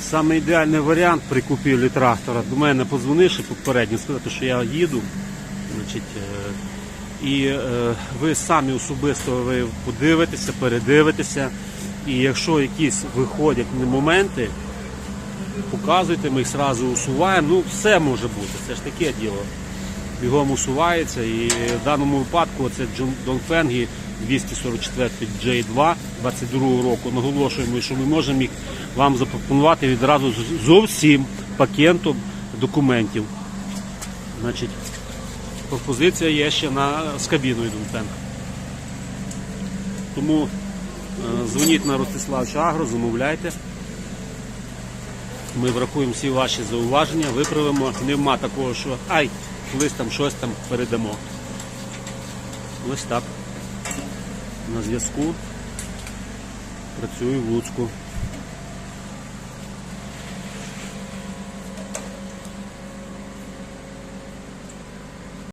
Саме ідеальний варіант при купівлі трактора. До мене подзвонивши попередньо, сказати, що я їду. Значить, е, і е, ви самі особисто ви подивитеся, передивитеся. І якщо якісь виходять моменти, показуйте, ми їх одразу усуваємо. Ну, все може бути, це ж таке діло. Бігом усувається. І в даному випадку це Донфенгі 244 J2 22 року. Наголошуємо, що ми можемо їх вам запропонувати відразу зовсім пакетом документів. Значить, пропозиція є ще на, з кабіною Донфенг. Тому е, дзвоніть на Ростиславча Агро, замовляйте. Ми врахуємо всі ваші зауваження, виправимо. Нема такого, що ай, колись там щось там передамо. Ось так. На зв'язку. Працюю в Луцьку.